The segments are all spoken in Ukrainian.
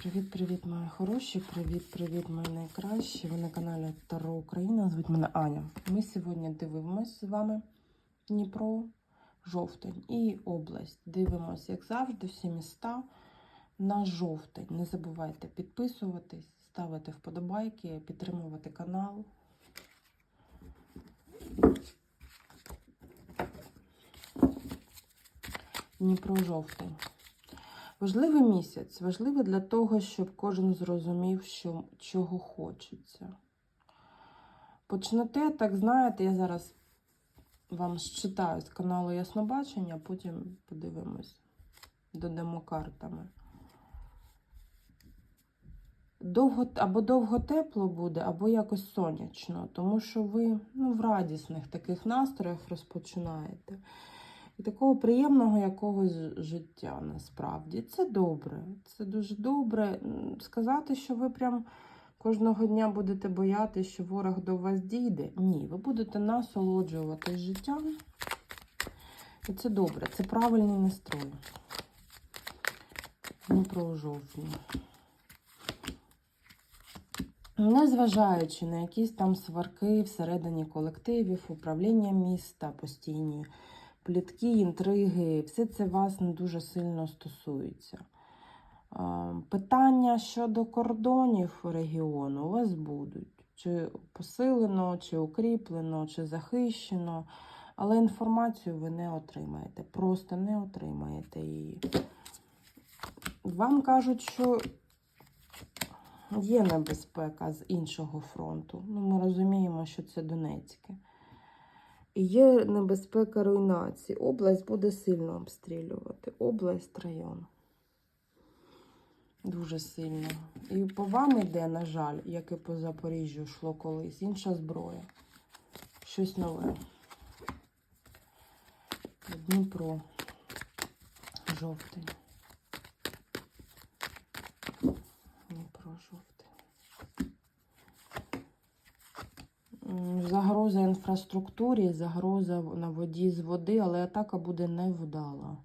Привіт-привіт, мої хороші! Привіт-привіт, мої найкращі! Ви на каналі Таро Україна. Звуть мене Аня. Ми сьогодні дивимося з вами Дніпро, жовтень і область. Дивимося, як завжди, всі міста на жовтень. Не забувайте підписуватись, ставити вподобайки, підтримувати канал. Дніпро жовтень. Важливий місяць. Важливий для того, щоб кожен зрозумів, що, чого хочеться. Почнете, так знаєте, я зараз вам считаю з каналу Яснобачення, потім подивимось, додамо картами. Довго, або довго тепло буде, або якось сонячно, тому що ви ну, в радісних таких настроях розпочинаєте. І такого приємного якогось життя насправді. Це добре. Це дуже добре. Сказати, що ви прям кожного дня будете боятися, що ворог до вас дійде. Ні, ви будете насолоджуватись життям. І це добре, це правильний настрой. Дніпро у жовтні. Незважаючи на якісь там сварки всередині колективів, управління міста, постійні плітки, інтриги, все це вас не дуже сильно стосується. Питання щодо кордонів регіону у вас будуть. Чи посилено, чи укріплено, чи захищено. Але інформацію ви не отримаєте. Просто не отримаєте її. Вам кажуть, що є небезпека з іншого фронту. Ну, ми розуміємо, що це Донецьке. І є небезпека руйнації. Область буде сильно обстрілювати. Область, район. Дуже сильно. І по вам йде, на жаль, як і по Запоріжжю йшло колись, інша зброя. Щось нове. Дніпро. Жовтень. Дніпро, жовтень. М, Загроза інфраструктурі, загроза на воді з води, але атака буде невдала.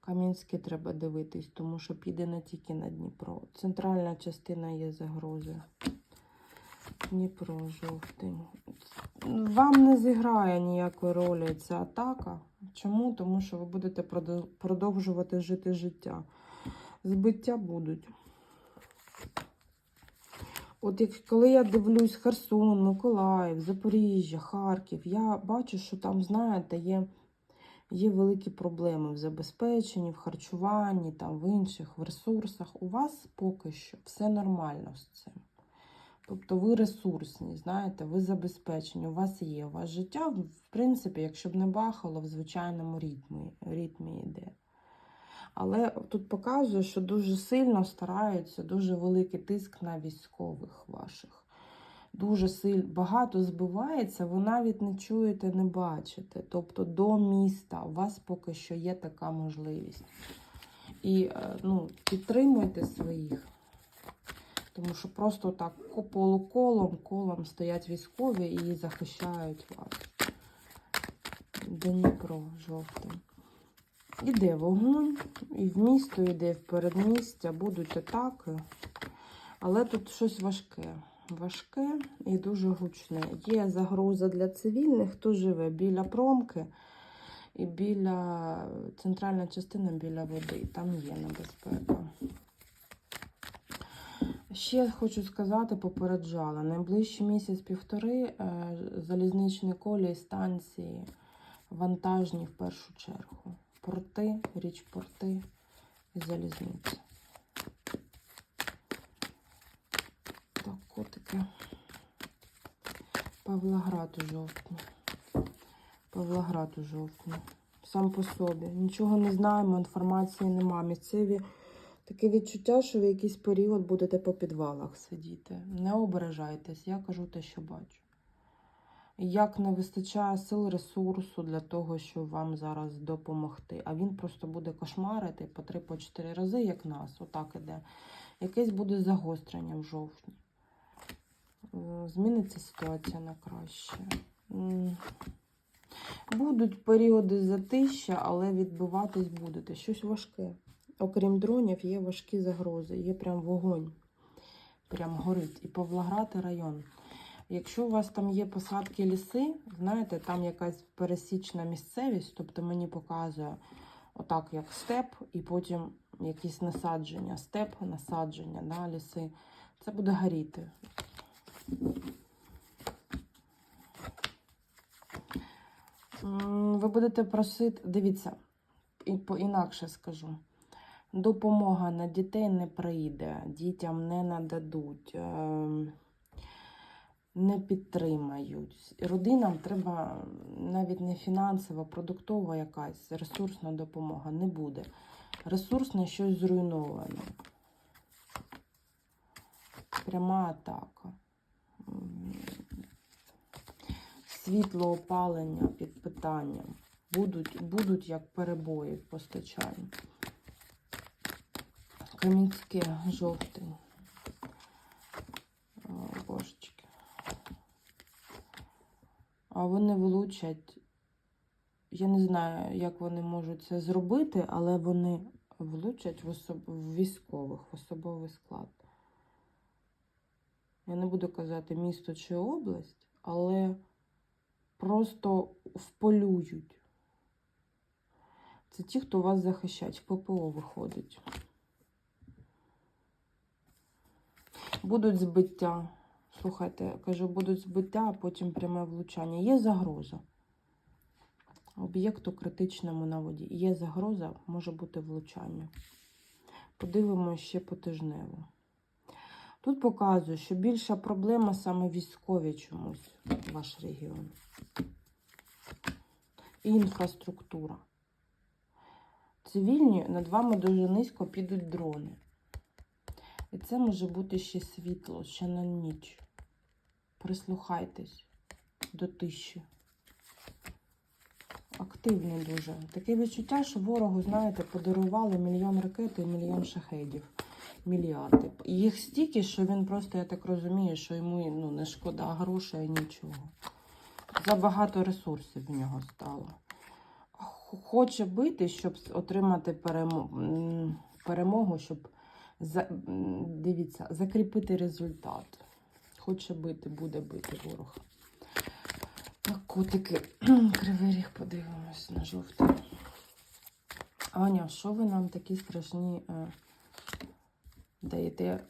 Кам'янське треба дивитись, тому що піде не тільки на Дніпро. Центральна частина є загрози. Дніпро, жовтень. Вам не зіграє ніякої ролі ця атака. Чому? Тому що ви будете продовжувати жити життя. Збиття будуть. От як коли я дивлюсь Херсон, Миколаїв, Запоріжжя, Харків, я бачу, що там, знаєте, є, є великі проблеми в забезпеченні, в харчуванні, там, в інших, в ресурсах. У вас поки що все нормально з цим. Тобто ви ресурсні, знаєте, ви забезпечені, у вас є. У вас життя, в принципі, якщо б не бахало, в звичайному ритмі, ритмі йде. Але тут показує, що дуже сильно стараються, дуже великий тиск на військових ваших. Дуже сильно багато збивається, ви навіть не чуєте, не бачите. Тобто до міста у вас поки що є така можливість. І е, ну, підтримуйте своїх. Тому що просто так полуколом, колом стоять військові і захищають вас. Дніпро, жовтень. Іде вогонь, і в місто йде в передмістя, будуть атаки. Але тут щось важке. Важке і дуже гучне. Є загроза для цивільних, хто живе біля промки і біля центральна частина біля води. Там є небезпека. Ще хочу сказати, попереджала, найближчий місяць-півтори е, залізничні колії станції вантажні в першу чергу. Порти, річпорти і залізниці. Так, котики. Павлоград у жовтні. Павлоград у жовтні. Сам по собі. Нічого не знаємо, інформації нема. Місцеві таке відчуття, що в якийсь період будете по підвалах сидіти. Не ображайтесь, я кажу те, що бачу. Як не вистачає сил ресурсу для того, щоб вам зараз допомогти. А він просто буде кошмарити по 3-4 рази, як нас. Отак іде. Якесь буде загострення в жовтні. Е, Зміниться ситуація на краще. Будуть періоди затища, але відбиватись будете. Щось важке. окрім дронів, є важкі загрози, є прям вогонь. Прям горить. І Павлоград і район. Якщо у вас там є посадки ліси, знаєте, там якась пересічна місцевість, тобто мені показує отак, як степ, і потім якісь насадження, степ, насадження, да, ліси. Це буде горіти. Ви будете просити, дивіться, і по-інакше скажу. Допомога на дітей не прийде, дітям не нададуть, ем, не підтримають. Родинам треба навіть не фінансова, продуктова якась ресурсна допомога не буде. Ресурсне щось зруйноване. Пряма атака. Світло опалення під питанням. Будуть, будуть як перебої в постачанні. Кам'янське, жовтий. А вони влучать. Я не знаю, як вони можуть це зробити, але вони влучать в, особ... в військових, в особовий склад. Я не буду казати місто чи область, але просто вполюють. Це ті, хто вас захищать, в ППО виходить. Будуть збиття. Слухайте, кажу, будуть збиття, а потім пряме влучання. Є загроза. Об'єкту критичному на воді. Є загроза, може бути влучання. Подивимося ще по тижневу. Тут показує, що більша проблема саме військові чомусь ваш регіон. І інфраструктура. Цивільні над вами дуже низько підуть дрони. І це може бути ще світло, ще на ніч. Прислухайтесь до тиші. Активні дуже. Таке відчуття, що ворогу, знаєте, подарували мільйон ракет і мільйон шахедів. Мільярди. Їх стільки, що він просто, я так розумію, що йому ну, не шкода грошей, нічого. Забагато ресурсів в нього стало. Хоче бити, щоб отримати перемо- перемогу, щоб дивіться, закріпити результат. Хоче бити, буде бити ворог. Так, котики, кривий ріг подивимось на жовтий. Аня, що ви нам такі страшні е, даєте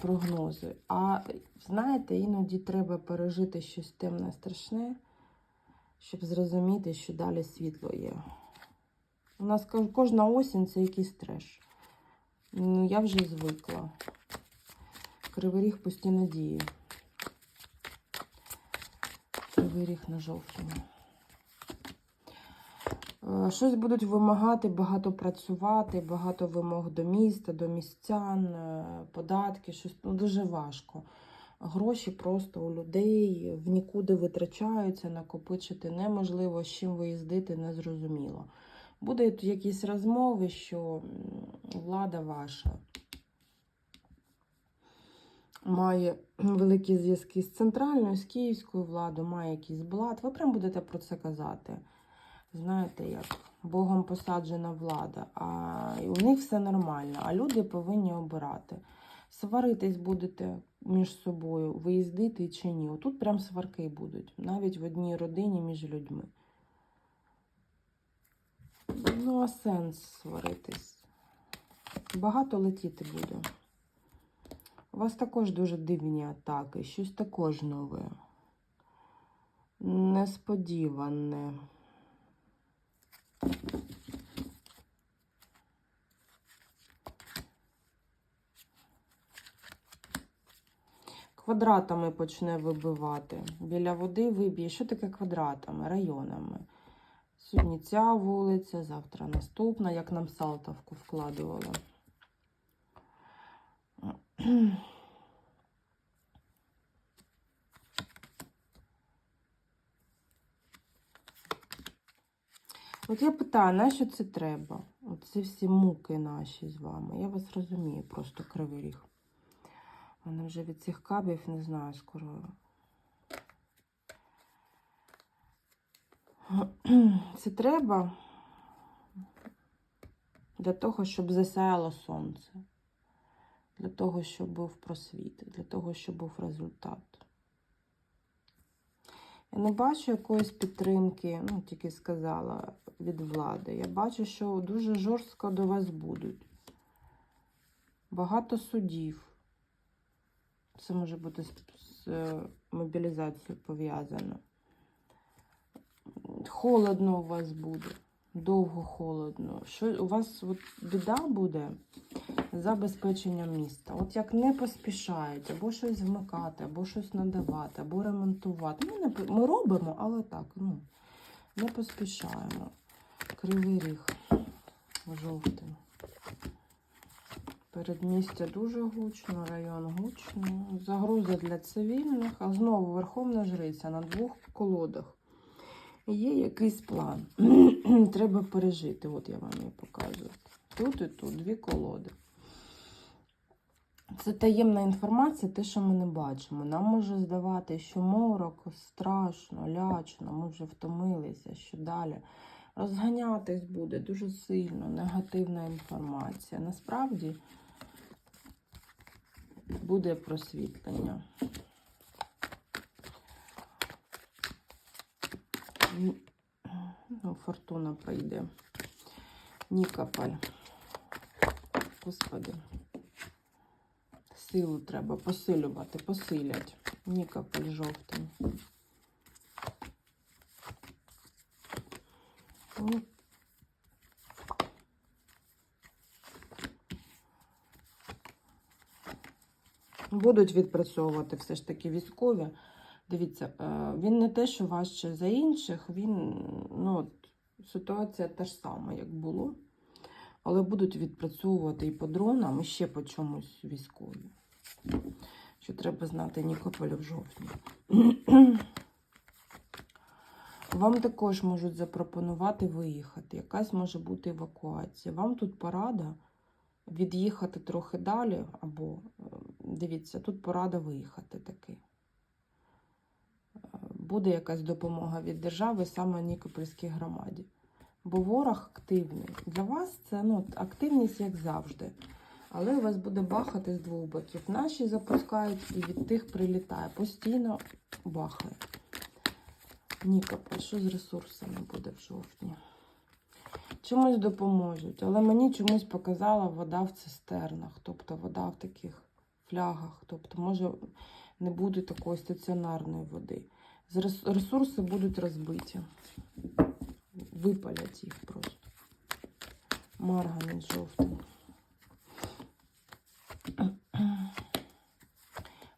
прогнози? А знаєте, іноді треба пережити щось темне, страшне, щоб зрозуміти, що далі світло є. У нас кожна осінь це якийсь треш. Ну, я вже звикла. Кривий ріг пусті надії. Кривий ріг на жовтому. Е, Щось будуть вимагати, багато працювати, багато вимог до міста, до містян, е, податки, щось ну, дуже важко. Гроші просто у людей в нікуди витрачаються, накопичити неможливо, з чим виїздити, незрозуміло. Будуть якісь розмови, що влада ваша має великі зв'язки з центральною, з київською владою, має якийсь блат. Ви прям будете про це казати. Знаєте, як Богом посаджена влада, а у них все нормально, а люди повинні обирати. Сваритись будете між собою, виїздити чи ні. Отут прям сварки будуть, навіть в одній родині між людьми. Ну, а сенс сваритись. Багато летіти буде. У вас також дуже дивні атаки, щось також нове. Несподіване. Квадратами почне вибивати. Біля води виб'є. Що таке квадратами? Районами. Сьогодні ця вулиця, завтра наступна, як нам Салтовку вкладували. От я питаю, нащо це треба? Оці всі муки наші з вами. Я вас розумію, просто кривий ріг. Мене вже від цих кабів не знаю скоро. Це треба. Для того, щоб засяяло сонце. Для того, щоб був просвіт, для того, щоб був результат. Я не бачу якоїсь підтримки, ну, тільки сказала, від влади. Я бачу, що дуже жорстко до вас будуть. Багато судів. Це може бути з, з е, мобілізацією пов'язано. Холодно у вас буде. Довго холодно. Що у вас от біда буде забезпеченням міста? От як не поспішають, або щось вмикати, або щось надавати, або ремонтувати. Ми, не, ми робимо, але так, ну, не поспішаємо. Кривий ріг жовтий. Передмістя дуже гучно, район гучно. Загруза для цивільних, а знову Верховна Жриця на двох колодах. Є якийсь план. Треба пережити. От я вам її показую. Тут і тут дві колоди. Це таємна інформація, те, що ми не бачимо. Нам може здавати, що морок страшно, лячно, ми вже втомилися, що далі. Розганятись буде дуже сильно, негативна інформація. Насправді буде просвітлення. Ну, фортуна прийде. Нікополь. Господи. Силу треба посилювати, посилять. Нікополь жовтий. Ну, Будуть відпрацьовувати все ж таки військові. Дивіться, е, він не те, що важче за інших, він, ну, ситуація та ж сама, як було. Але будуть відпрацьовувати і по дронам, і ще по чомусь військові. Що треба знати Нікополя в жовтні. Вам також можуть запропонувати виїхати. Якась може бути евакуація. Вам тут порада від'їхати трохи далі, або е, дивіться, тут порада виїхати таки. Е, Буде якась допомога від держави саме Нікопольській громаді. Бо ворог активний. Для вас це ну, активність, як завжди. Але у вас буде бахати з двох боків. Наші запускають і від тих прилітає. Постійно бахає. Нікополь, що з ресурсами буде в жовтні? Чомусь допоможуть, але мені чомусь показала вода в цистернах, тобто вода в таких флягах. Тобто, може, не буде такої стаціонарної води. Ресурси будуть розбиті. Випалять їх просто. Марганець жовтий.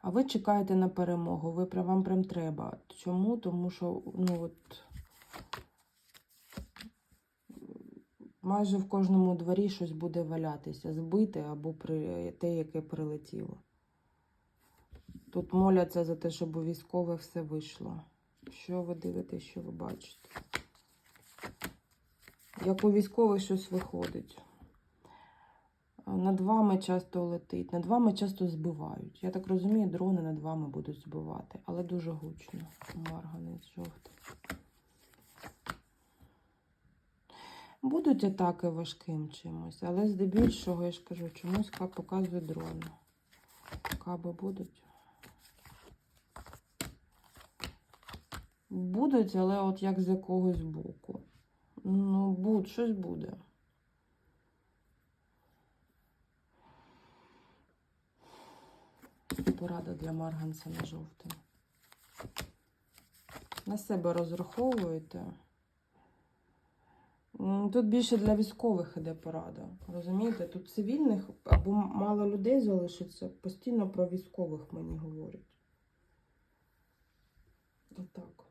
А ви чекаєте на перемогу. Ви прям вам прям треба. Чому? Тому що ну от майже в кожному дворі щось буде валятися, збите або при те, яке прилетіло. Тут моляться за те, щоб у військових все вийшло. Що ви дивитесь, що ви бачите? Як у військових щось виходить. Над вами часто летить, над вами часто збивають. Я так розумію, дрони над вами будуть збивати, але дуже гучно. Марганець жовтий. Будуть атаки важким чимось, але здебільшого, я ж кажу, чомусь ка- показує дрони. Каби будуть. Будуть, але от як з якогось боку. Ну, будь, щось буде. Порада для марганця на жовтий. На себе розраховуєте. Тут більше для військових іде порада. Розумієте? Тут цивільних або мало людей залишиться. Постійно про військових мені говорять. Отак.